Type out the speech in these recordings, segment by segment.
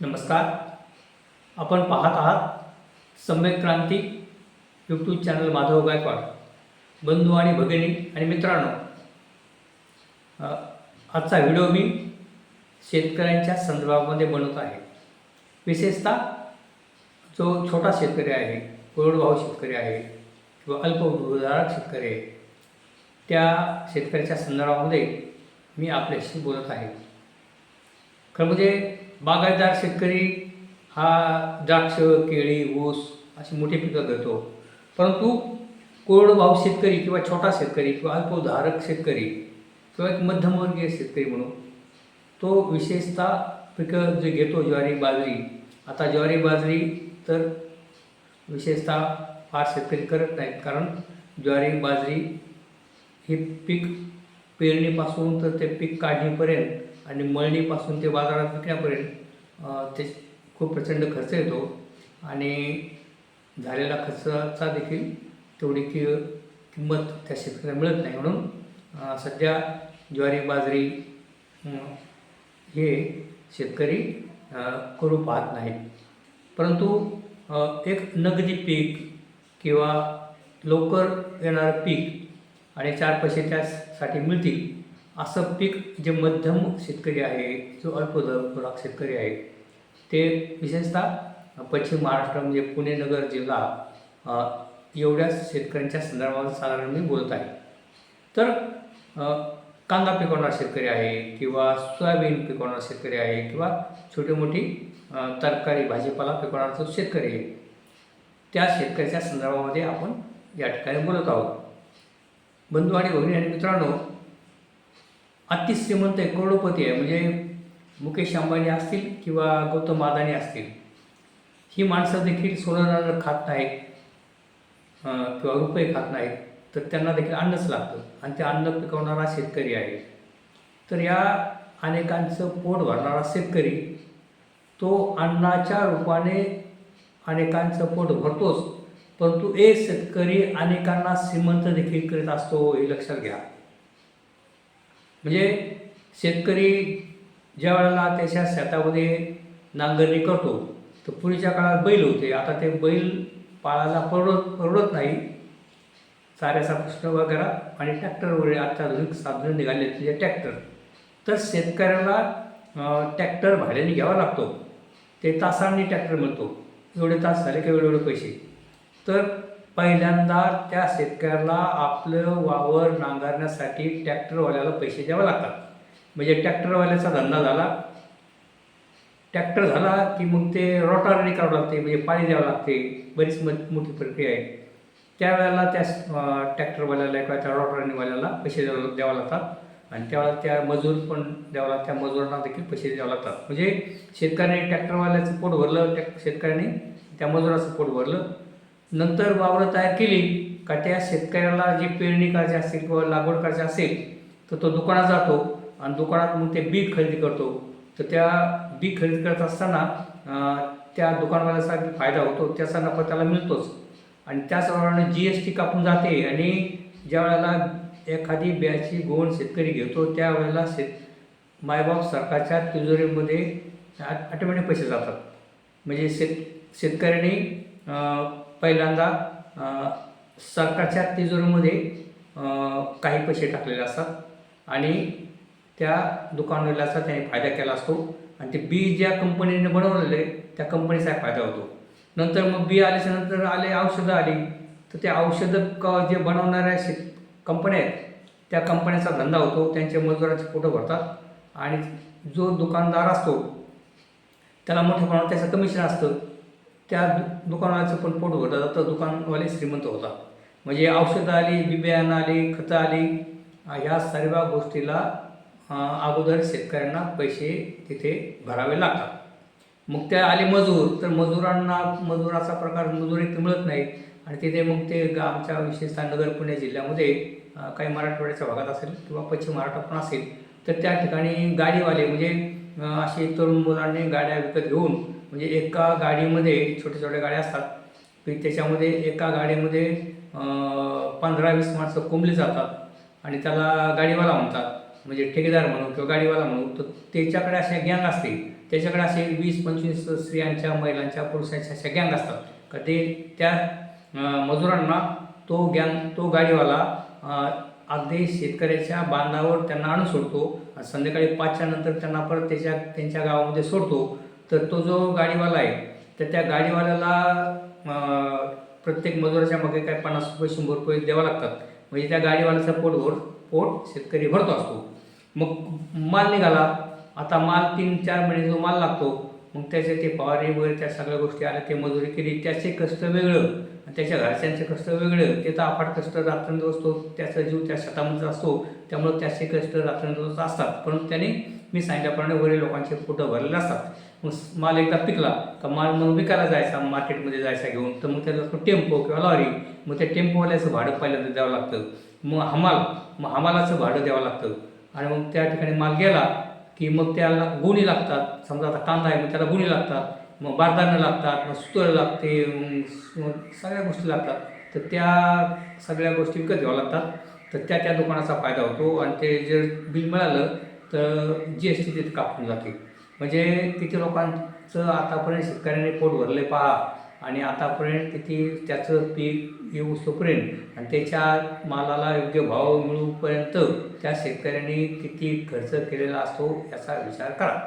नमस्कार. आपण पाहत आहात सम्यक क्रांती यूट्यूब चॅनल माधव गायकवाड. बंधू आणि भगिनी आणि मित्रांनो आजचा व्हिडिओ मी शेतकऱ्यांच्या संदर्भामध्ये बनवत आहे. विशेषतः जो छोटा शेतकरी आहे कोरडवाहू शेतकरी आहे किंवा अल्पभूधारक शेतकरी आहे त्या शेतकऱ्याच्या संदर्भामध्ये मी आपल्याशी बोलत आहे. खरं म्हणजे बागायतदार शेतकरी हा द्राक्ष केळी ऊस अशी मोठी पिकं घेतो. परंतु कोरडभाऊ शेतकरी किंवा छोटा शेतकरी किंवा अल्पधारक शेतकरी किंवा एक मध्यमवर्गीय शेतकरी म्हणून तो विशेषतः पिकं जे घेतो ज्वारी बाजरी. आता ज्वारी बाजरी तर विशेषतः फार शेतकरी करत नाहीत. कारण ज्वारी बाजरी हे पीक पेरणीपासून तर ते पीक काढणीपर्यंत आणि मळणीपासून ते बाजारात विकण्यापर्यंत ते खूप प्रचंड खर्च येतो. आणि झालेला खर्चाचा देखील तेवढी कि किंमत त्या शेतकऱ्याला मिळत नाही. म्हणून सध्या ज्वारी बाजरी हे शेतकरी करू पाहत नाहीत. परंतु एक नगदी पीक किंवा लवकर येणारं पीक आणि चार पैसे साठी मिळतील. असं पीक जे मध्यम शेतकरी आहे जो अल्पधराक शेतकरी आहे ते विशेषतः पश्चिम महाराष्ट्र म्हणजे पुणे नगर जिल्हा एवढ्याच शेतकऱ्यांच्या संदर्भात साधारण मी बोलत आहे. तर कांदा पिकवणारा शेतकरी आहे किंवा सोयाबीन पिकवणारा शेतकरी आहे किंवा छोटी मोठी तरकारी भाजीपाला पिकवणारा जो शेतकरी आहे त्या शेतकऱ्याच्या संदर्भामध्ये आपण या ठिकाणी बोलत आहोत. बंधू आणि भगिनी आणि मित्रांनो अति श्रीमंत आहे करोडोपती आहे. म्हणजे मुकेश अंबानी असतील किंवा गौतम अदानी असतील ही माणसं देखील सोनं खात नाहीत किंवा रुपये खात नाहीत तर त्यांना देखील अन्नच लागतं. आणि ते अन्न पिकवणारा शेतकरी आहे. तर या अनेकांचं पोट भरणारा शेतकरी तो अन्नाच्या रूपाने अनेकांचं पोट भरतोच. परंतु एक शेतकरी अनेकांना श्रीमंत देखील करीत असतो हे लक्षात घ्या. म्हणजे शेतकरी ज्या वेळेला त्याच्या शेतामध्ये नांगरणी करतो तर पूर्वीच्या काळात बैल होते. आता ते बैल पाळायला परवडत परवडत नाही. चाऱ्याचा प्रश्न वगैरे आणि ट्रॅक्टर वगैरे अत्याधुनिक साधनं निघाले म्हणजे ट्रॅक्टर तर शेतकऱ्याला ट्रॅक्टर भाड्याने घ्यावा लागतो. ते तासांनी ट्रॅक्टर मिळतो. एवढे तास झाले की एवढे एवढे पैसे? तर पहिल्यांदा त्या शेतकऱ्याला आपलं वावर नांगरण्यासाठी ट्रॅक्टरवाल्याला पैसे द्यावे लागतात. म्हणजे ट्रॅक्टरवाल्याचा धंदा झाला. ट्रॅक्टर झाला की मग ते रोटारणी करावं लागते म्हणजे पाणी द्यावं लागते. बरीच म मोठी प्रक्रिया आहे. त्यावेळेला त्या ट्रॅक्टरवाल्याला किंवा त्या रोटारणीवाल्याला पैसे द्यावं द्यावं लागतात. आणि त्यावेळेला त्या मजूर पण द्यावं लागतात. त्या मजुरांना देखील पैसे द्यावं लागतात. म्हणजे शेतकऱ्याने ट्रॅक्टरवाल्याचं पोट भरलं ट्रॅक शेतकऱ्याने त्या मजुराचं पोट भरलं. नंतर वावरं तयार केली का त्या शेतकऱ्याला जी पेरणी करायची असेल किंवा लागवड करायची असेल तर तो दुकानात जातो आणि दुकानात मग ते बी खरेदी करतो. तर त्या बी खरेदी करत असताना त्या दुकानवाल्याचा फायदा होतो त्याचा नफा त्याला मिळतोच. आणि त्याचप्रमाणे जी एस टी कापून जाते आणि ज्या वेळेला एखादी बियाची गोण शेतकरी घेतो त्यावेळेला शेत मायबाप सरकारच्या तिजोरीमध्ये ऑटोमॅटिक पैसे जातात. म्हणजे शेत शेतकऱ्यांनी पहिल्यांदा सरकारच्या तिजोरीमध्ये काही पैसे टाकलेले असतात. आणि त्या दुकानवाल्याचा त्याने फायदा केला असतो. आणि ते बी ज्या कंपनीने बनवलेले त्या कंपनीचा फायदा होतो. नंतर मग बी आल्याच्यानंतर आले औषधं आली. तर ते औषधं क जे बनवणाऱ्या शेत कंपन्या आहेत त्या कंपन्याचा धंदा होतो. त्यांच्या मजुराचे फोटो भरतात. आणि जो दुकानदार असतो त्याला मोठ्या प्रमाणात त्याचं कमिशन असतं. त्या दु दुकानाचं पण पोट भरलं जातं दुकानवाले श्रीमंत होतात. म्हणजे औषधं आली बिबियाणं आली खतं आली ह्या सर्व गोष्टीला अगोदर शेतकऱ्यांना पैसे तिथे भरावे लागतात. मग त्या आले मजूर. तर मजुरांना मजुराचा प्रकार मजुरी इथे मिळत नाही. आणि तिथे मग ते गा- आमच्या विशेषतः नगर पुणे जिल्ह्यामध्ये काही मराठवाड्याच्या भागात असेल किंवा पश्चिम महाराष्ट्रात पण असेल तर त्या ठिकाणी गाडीवाले म्हणजे असे तरुण मुलांनी गाड्या विकत घेऊन म्हणजे एका गाडीमध्ये छोट्या छोट्या गाड्या असतात. की त्याच्यामध्ये एका गाडीमध्ये पंधरा वीस माणसं कोंबली जातात आणि त्याला गाडीवाला म्हणतात. म्हणजे ठेकेदार म्हणू किंवा गाडीवाला म्हणू तर त्याच्याकडे अशा गँग असते त्याच्याकडे असे वीस पंचवीस स्त्रियांच्या महिलांच्या पुरुषांच्या अशा गँग असतात. का ते त्या मजुरांना तो गँग तो गाडीवाला अगदी शेतकऱ्याच्या बांधावर त्यांना आणून सोडतो. संध्याकाळी पाचच्या नंतर त्यांना परत त्याच्या त्यांच्या गावामध्ये सोडतो. तर तो जो गाडीवाला आहे तर त्या गाडीवाल्याला प्रत्येक मजुराच्या मागे काय पन्नास रुपये शंभर रुपये द्यावं लागतात. म्हणजे त्या गाडीवाल्याचा पोट भर पोट शेतकरी भरतो असतो. मग माल निघाला आता माल तीन चार महिने जो माल लागतो मग त्याचे ते फवारे वगैरे त्या सगळ्या गोष्टी आल्या ते मजुरी केली त्याचे कष्ट वेगळं आणि त्याच्या घरच्यांचे कष्ट वेगळं ते तर अफाट कष्ट रात्रंदिवस असतो त्याचा जीव त्या शेतामध्ये असतो त्यामुळे त्याचे कष्ट रात्रंदिवस असतात. परंतु त्याने मी सांगितल्याप्रमाणे वरील लोकांचे पोटं भरलेले असतात. मग माल एकदा पिकला का माल मग विकायला जायचा मार्केटमध्ये जायचा घेऊन. तर मग त्याला तो टेम्पो किंवा लॉरी मग त्या टेम्पोवाल्याचं भाडं पहिल्यांदा द्यावं लागतं. मग हमाल मग हमालाचं भाडं द्यावं लागतं. आणि मग त्या ठिकाणी माल गेला की मग त्याला गुणी लागतात. समजा आता कांदा आहे मग त्याला गुणी लागतात. मग बारदानं लागतात मग सुतळं लागते सगळ्या गोष्टी लागतात. तर त्या सगळ्या गोष्टी विकत घ्याव्या लागतात. तर त्या त्या दुकानाचा फायदा होतो. आणि ते जर बिल मिळालं तर जी एस टी तिथे कापून जाते. म्हणजे किती लोकांचं आतापर्यंत शेतकऱ्याने पोट भरले पहा. आणि आतापर्यंत किती त्याचं पीक येऊ तोपर्यंत आणि त्याच्या मालाला योग्य भाव मिळूपर्यंत त्या शेतकऱ्यांनी किती खर्च केलेला असतो याचा विचार करा.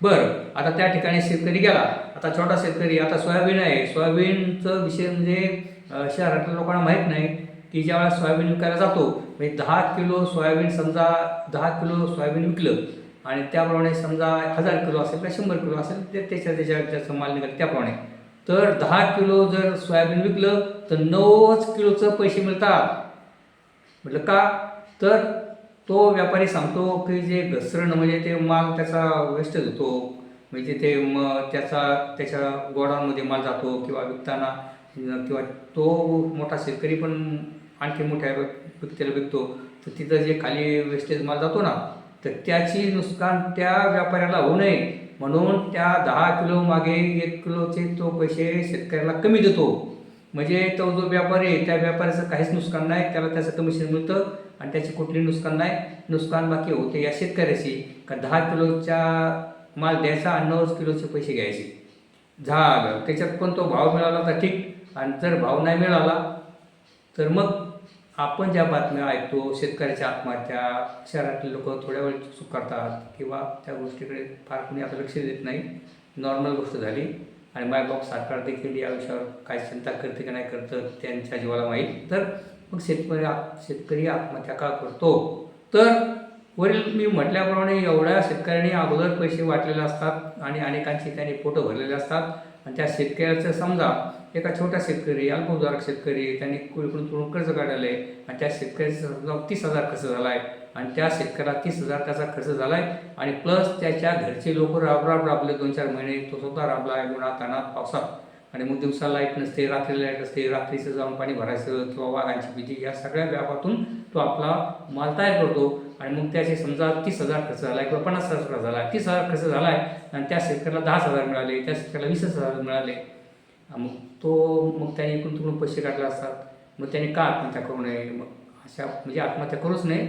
बरं आता त्या ठिकाणी शेतकरी गेला. आता छोटा शेतकरी आता सोयाबीन आहे. सोयाबीनचं विषय म्हणजे शहरातल्या लोकांना माहीत नाही की ज्यावेळेला सोयाबीन विकायला जातो म्हणजे दहा किलो सोयाबीन समजा दहा किलो सोयाबीन विकलं आणि त्याप्रमाणे समजा हजार किलो असेल किंवा शंभर किलो असेल ते त्याच्या त्याच्या त्याचं माल निघाल त्याप्रमाणे तर दहा किलो जर सोयाबीन विकलं तर नव्वद किलोचं पैसे मिळतात. म्हटलं का? तर तो व्यापारी सांगतो की जे घसरण म्हणजे ते माल त्याचा वेस्टेज होतो. म्हणजे ते मग त्याचा त्याच्या गोडाऊनमध्ये माल जातो किंवा विकताना किंवा तो मोठा शेतकरी पण आणखी मोठ्या व्यक्तीला विकतो. तर तिथं जे खाली वेस्टेज माल जातो ना तर त्याची नुकसान त्या व्यापाऱ्याला होऊ नये. म्हणून त्या दहा किलो मागे एक किलोचे तो पैसे शेतकऱ्याला कमी देतो. म्हणजे तो जो व्यापारी आहे त्या व्यापाऱ्याचं काहीच नुकसान नाही. त्याला त्याचं कमिशन मिळतं आणि त्याची कुठली नुकसान नाही. नुकसान बाकी होते या शेतकऱ्याची का दहा किलोच्या माल द्यायचा आणि नऊ किलोचे पैसे घ्यायचे. झालं. त्याच्यात पण तो भाव मिळाला तर ठीक. आणि जर भाव नाही मिळाला तर मग आपण ज्या बातम्या ऐकतो शेतकऱ्याच्या आत्महत्या शहरातले लोक थोड्या वेळ चूक करतात किंवा त्या गोष्टीकडे फार कोणी आता लक्ष देत नाही नॉर्मल गोष्ट झाली. आणि मायबाप सरकार देखील या विषयावर काय चिंता करते की नाही करतं त्यांच्या जीवाला माहीत. तर मग शेतकरी आत- शेतकरी आत्महत्या का करतो? तर वरील मी म्हटल्याप्रमाणे एवढ्या शेतकऱ्यांनी अगोदर पैसे वाटलेले असतात आणि अनेकांची त्यांनी पोटं भरलेले असतात. आणि त्या शेतकऱ्याचं समजा एका छोटा शेतकरी अल्पभूधारक शेतकरी त्यांनी कुणीकडून तुळून कर्ज काढलेलं आहे आणि त्या शेतकऱ्याचा समजा तीस हजार खर्च झाला आहे आणि त्या शेतकऱ्याला तीस हजार त्याचा खर्च झाला आहे आणि प्लस त्याच्या घरचे लोक राब राब राबले दोन चार महिने. तो स्वतः राबला आहे उन्हात तानात पावसात. आणि मग दिवसा लाइट नसते रात्री लाइट असते. रात्रीचं जाऊन पाणी भरायचं किंवा वाघांची भीती या सगळ्या व्यापातून तो आपला माल तयार करतो. आणि मग त्याचे समजा तीस हजार खर्च झाला आहे किंवा पन्नास हजार खर्च झाला तीस हजार खर्च झाला आहे आणि त्या शेतकऱ्याला दहा हजार मिळाले त्या शेतकऱ्याला वीस हजार मिळाले. मग तो मग त्याने इकडून तिकडून पैसे काढले असतात. मग त्याने का आत्महत्या करू नये? मग अशा म्हणजे आत्महत्या करूच नये.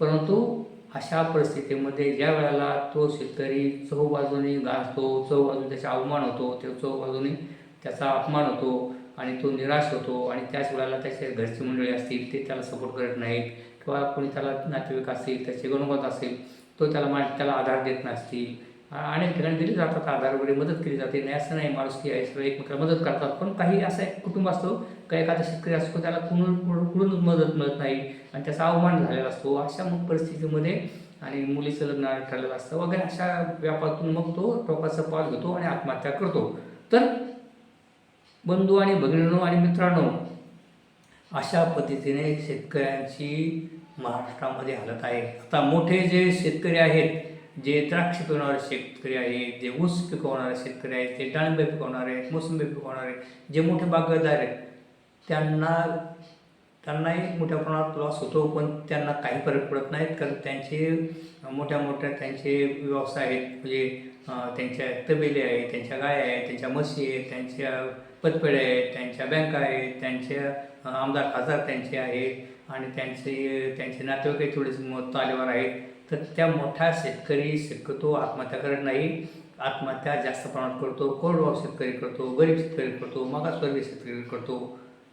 परंतु अशा परिस्थितीमध्ये ज्या वेळेला तो शेतकरी चौबाजूने गाजतो चहूबाजूने त्याचा अवमान होतो त्या चौबाजूने त्याचा अपमान होतो आणि तो निराश होतो आणि त्याच वेळेला त्याचे घरची मंडळी असतील ते त्याला सपोर्ट करत नाहीत किंवा कोणी त्याला नातेवाईक असतील त्याचे गणगत असेल तो त्याला मा त्याला आधार देत नसतील. अनेक ठिकाणी दिली जातात आधार वगैरे मदत केली जाते नाही असं नाही माणुसकी आहे सगळे एकमेकाला मदत करतात पण काही असं एक कुटुंब असतो का एखादा शेतकरी असतो त्याला कुणून कुणून कुणूनच मदत मिळत नाही आणि त्याचा अवमान झालेला असतो अशा मग परिस्थितीमध्ये आणि मुलीचं लग्न ठरलेलं असतं वगैरे अशा व्यापातून मग तो टोकाचा पाल घेतो आणि आत्महत्या करतो. तर बंधू आणि भगिनीनो आणि मित्रांनो अशा पद्धतीने शेतकऱ्यांची महाराष्ट्रामध्ये हालत आहे. आता मोठे जे शेतकरी आहेत जे द्राक्ष पिकवणारे शेतकरी आहेत जे ऊस पिकवणारे शेतकरी आहेत जे डाळिंबे पिकवणारे आहेत मोसंबी पिकवणारे जे मोठे बागायतदार आहेत त्यांना त्यांनाही मोठ्या प्रमाणात लॉस होतो पण त्यांना काही फरक पडत नाहीत कारण त्यांचे मोठ्या मोठ्या त्यांचे व्यवसाय आहेत म्हणजे त्यांच्या तबेले आहेत त्यांच्या गाय आहेत त्यांच्या म्हशी आहेत त्यांच्या पतपेढ्या आहेत त्यांच्या बँका आहेत त्यांचे आमदार खासदार त्यांचे आहेत आणि त्यांचे त्यांचे नातेवाईकही थोडेसे मत तालेवर आहेत. तर त्या मोठा शेतकरी शक्यतो आत्महत्या करत नाही. आत्महत्या जास्त प्रमाणात करतो कोरडवाहू शेतकरी करतो गरीब शेतकरी करतो मागासवर्गीय शेतकरी करतो.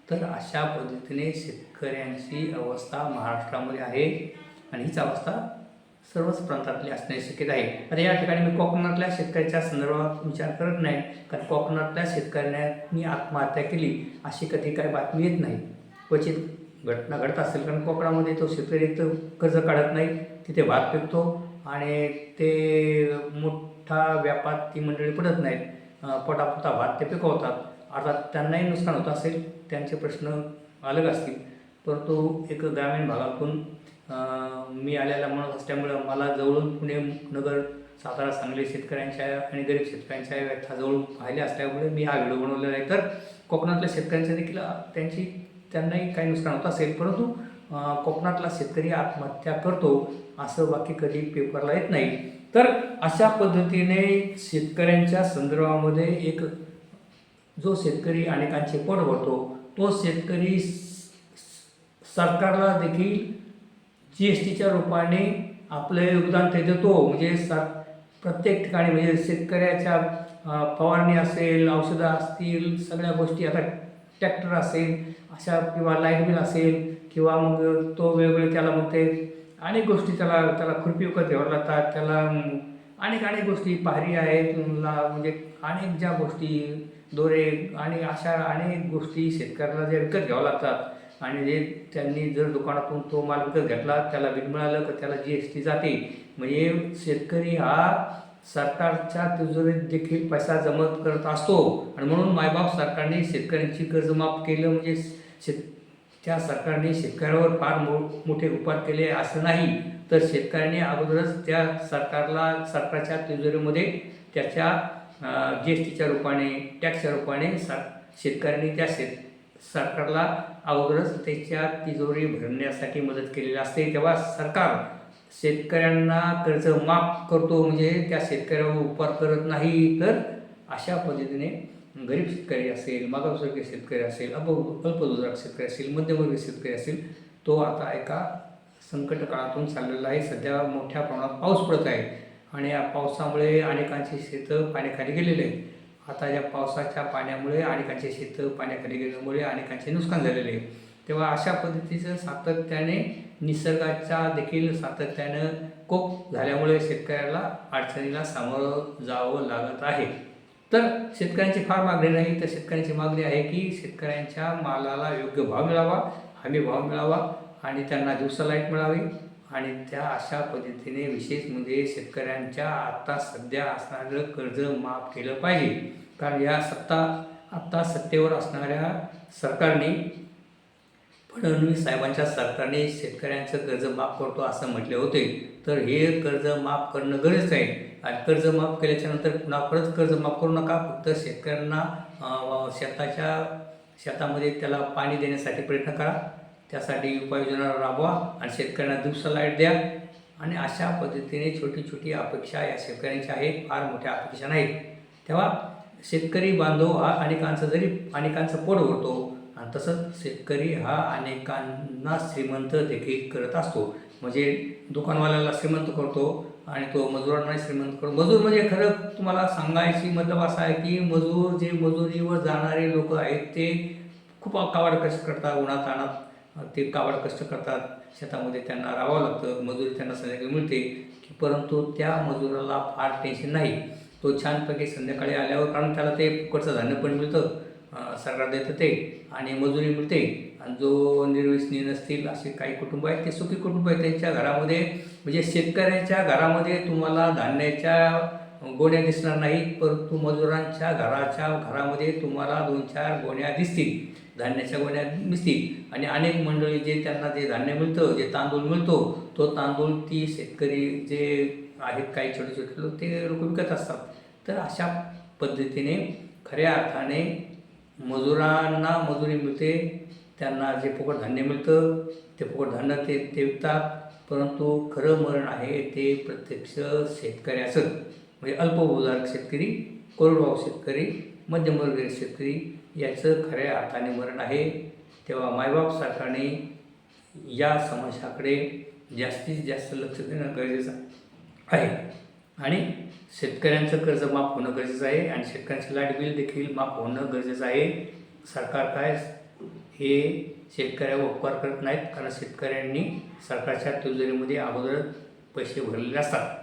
तर अशा पद्धतीने शेतकऱ्यांची अवस्था महाराष्ट्रामध्ये आहे आणि हीच अवस्था सर्वच प्रांतातली असण्याची शक्यता आहे. आता या ठिकाणी मी कोकणातल्या शेतकऱ्याच्या संदर्भात विचार करत नाही कारण कोकणातल्या शेतकऱ्यांनी आत्महत्या केली अशी कधी काही बातमी येत नाही. क्वचित घटना घडत असेल कारण कोकणामध्ये तो शेतकरी तर कर्ज काढत नाही तिथे भात पिकतो आणि ते मोठा व्यापार ती मंडळी पडत नाहीत. अं, पोटापोटा भात ते पिकवतात. अर्थात त्यांनाही नुकसान होत असेल त्यांचे प्रश्न अलग असतील. परंतु एक ग्रामीण भागातून मी आलेला माणूस असल्यामुळं मला जवळून पुणे नगर सातारा सांगली शेतकऱ्यांच्या आणि गरीब शेतकऱ्यांच्या व्यथा जवळून पाहिले असल्यामुळे मी हा व्हिडिओ बनवलेला आहे. तर कोकणातल्या शेतकऱ्यांच्या देखील त्यांची त्यांनाही काही नुकसान होत असेल. परंतु कोकणातला शेतकरी आत्महत्या करतो असं बाकी कधी पेपरला येत नाही. तर अशा पद्धतीने शेतकऱ्यांच्या संदर्भामध्ये एक जो शेतकरी अनेकांचे पोट भरतो तो शेतकरी सरकारला देखील जी एस टीच्या रूपाने आपलं योगदान ते देतो. म्हणजे सर प्रत्येक ठिकाणी म्हणजे शेतकऱ्याच्या फवारणी असेल औषधं असतील सगळ्या गोष्टी आता ट्रॅक्टर असेल अशा किंवा लाइट बिल असेल किंवा मग तो वेगवेगळे त्याला मग ते अनेक गोष्टी त्याला त्याला खुरपी विकत घ्यावं लागतात त्याला अनेक अनेक गोष्टी पाहरी आहेत ला- म्हणजे अनेक ज्या गोष्टी दोरे आणि अशा अनेक गोष्टी शेतकऱ्याला जे विकत घ्यावं लागतात. आणि जे त्यांनी जर दुकानातून तो माल विकत घेतला त्याला बिल मिळालं तर त्याला जी एस टी जाते. म्हणजे शेतकरी हा सरकारच्या तिजोरीत देखील पैसा जमत करत असतो. आणि म्हणून मायबाप सरकारने शेतकऱ्यांची कर्ज माफ केलं म्हणजे शेत त्या सरकारने शेतकऱ्यावर फार मो मोठे उपकार केले असं नाही. तर शेतकऱ्याने अगोदरच त्या सरकारला सरकारच्या तिजोरीमध्ये त्याच्या जी एस टीच्या रूपाने टॅक्सच्या रूपाने सर शेतकऱ्यांनी त्या शेत सरकारला अगोदरच त्याच्या तिजोरी भरण्यासाठी मदत केलेली असते. तेव्हा सरकार शेतकऱ्यांना कर्ज माफ करतो म्हणजे त्या शेतकऱ्यावर उपकार करत नाही तर अशा पद्धतीने गरीब शेतकरी असेल मागासवर्गीय शेतकरी असेल अप अल्परोजगार शेतकरी असेल मध्यमवर्गीय शेतकरी असेल तो आता एका संकट काळातून चाललेला आहे. सध्या मोठ्या प्रमाणात पाऊस पडत आहे आणि या पावसामुळे अनेकांची शेतं पाण्याखाली गेलेले आहे आता या पावसाच्या पाण्यामुळे अनेकांचे शेतं पाण्याखाली गेल्यामुळे अनेकांचे नुकसान झालेले आहे. तेव्हा अशा पद्धतीचं सातत्याने निसर्गाच्या देखील सातत्यानं कोप झाल्यामुळे शेतकऱ्याला अडचणीला सामोरं जावं लागत आहे. तर शेतकऱ्यांची फार मागणी नाही तर शेतकऱ्यांची मागणी आहे की शेतकऱ्यांच्या मालाला योग्य भाव मिळावा हमी भाव मिळावा आणि त्यांना दिवसा लाइट मिळावी. आणि त्या अशा पद्धतीने विशेष म्हणजे शेतकऱ्यांच्या आत्ता सध्या असणारं कर्ज माफ केलं पाहिजे. कारण या सत्ता आत्ता सत्तेवर असणाऱ्या सरकारने फडणवीस साहेबांच्या सरकारने शेतकऱ्यांचं कर्ज माफ करतो असं म्हटले होते. तर हे कर्ज माफ करणं गरजेचं आहे. आणि कर्ज माफ केल्याच्यानंतर पुन्हा परत कर्ज माफ करू नका. फक्त शेतकऱ्यांना शेताच्या शेतामध्ये त्याला पाणी देण्यासाठी प्रयत्न करा. त्यासाठी उपाययोजना राबवा आणि शेतकऱ्यांना दिवसा लाइट द्या. आणि अशा पद्धतीने छोटी छोटी अपेक्षा या शेतकऱ्यांच्या आहेत. फार मोठ्या अपेक्षा नाहीत. तेव्हा शेतकरी बांधव हा अनेकांचं जरी अनेकांचं पोट भरतो तसंच शेतकरी हा अनेकांना श्रीमंत देखील करत असतो. म्हणजे दुकानवाल्याला श्रीमंत करतो आणि तो मजुरांना श्रीमंत करतो. मजूर म्हणजे खरं तुम्हाला सांगायची मतलब असा आहे की मजूर जे मजुरीवर जाणारे लोक आहेत ते खूप कावाड कष्ट करतात उन्हात आणत ते कावाड कष्ट करतात. शेतामध्ये त्यांना राहावं लागतं मजुरी त्यांना संध्याकाळी मिळते. की परंतु त्या मजुराला फार टेन्शन नाही. तो छानपैकी संध्याकाळी आल्यावर कारण त्याला ते फुकटचं धान्य पण मिळतं. सरकार देतं ते आणि मजुरी मिळते. आणि जो निर्व्यसनी नसतील असे काही कुटुंब आहेत ते सुखी कुटुंब आहेत. त्यांच्या घरामध्ये म्हणजे शेतकऱ्याच्या घरामध्ये तुम्हाला धान्याच्या गोण्या दिसणार नाहीत परंतु मजुरांच्या घराच्या घरामध्ये तुम्हाला दोन चार गोण्या दिसतील. धान्याच्या गोण्या दिसतील. आणि अनेक मंडळी जे त्यांना जे धान्य मिळतं जे तांदूळ मिळतो तो तांदूळ ती शेतकरी जे आहेत काही छोटे छोटे लोक ते लोक विकत असतात. तर अशा पद्धतीने खऱ्या अर्थाने मजुरांना मजुरी मिळते त्यांना जे फुकट धान्य मिळतं ते फुकट धान्य ते ते विकतात परंतु खरं मरण आहे ते प्रत्यक्ष शेतकऱ्याचं म्हणजे अल्पभूधारक शेतकरी कोरडवाहू शेतकरी मध्यमवर्गीय शेतकरी याचं खऱ्या अर्थाने मरण आहे. तेव्हा मायबाप सरकारने या समस्याकडे जास्तीत जास्त लक्ष देणं गरजेचं आहे. आणि शेतकऱ्यांचं कर्ज माफ होणं गरजेचं आहे आणि शेतकऱ्यांचं लाइट बिल देखील माफ होणं गरजेचं आहे. सरकार काय हे शेतकऱ्यावर उपकार करत नाहीत कारण शेतकऱ्यांनी सरकारच्या तिजोरीमध्ये अगोदर पैसे भरलेले असतात.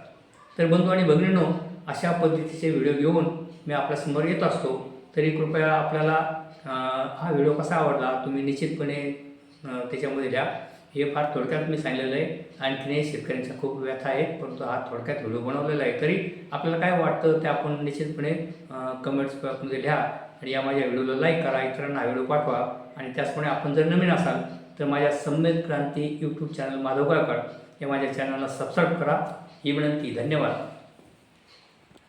तर बंधू आणि भगिनींनो अशा पद्धतीचे व्हिडिओ घेऊन मी आपल्यासमोर येत असतो. तरी कृपया आपल्याला हा व्हिडिओ कसा आवडला तुम्ही निश्चितपणे त्याच्यामध्ये द्या. हे फार थोडक्यात मी सांगलेलं आहे. आणखीनही शेतकऱ्यांच्या खूप व्यथा आहेत परंतु हा थोडक्यात व्हिडिओ बनवलेला आहे. तरी आपल्याला काय वाटतं ते आपण निश्चितपणे कमेंट्स बॉक्समध्ये लिहा आणि या माझ्या व्हिडिओला लाईक करा इतरांना हा व्हिडिओ पाठवा आणि त्याचप्रमाणे आपण जर नवीन असाल तर माझ्या सम्यक क्रांती यूट्यूब चॅनल माधव गायकवाड या माझ्या चॅनलला सबस्क्राईब करा. ही विनंती धन्यवाद.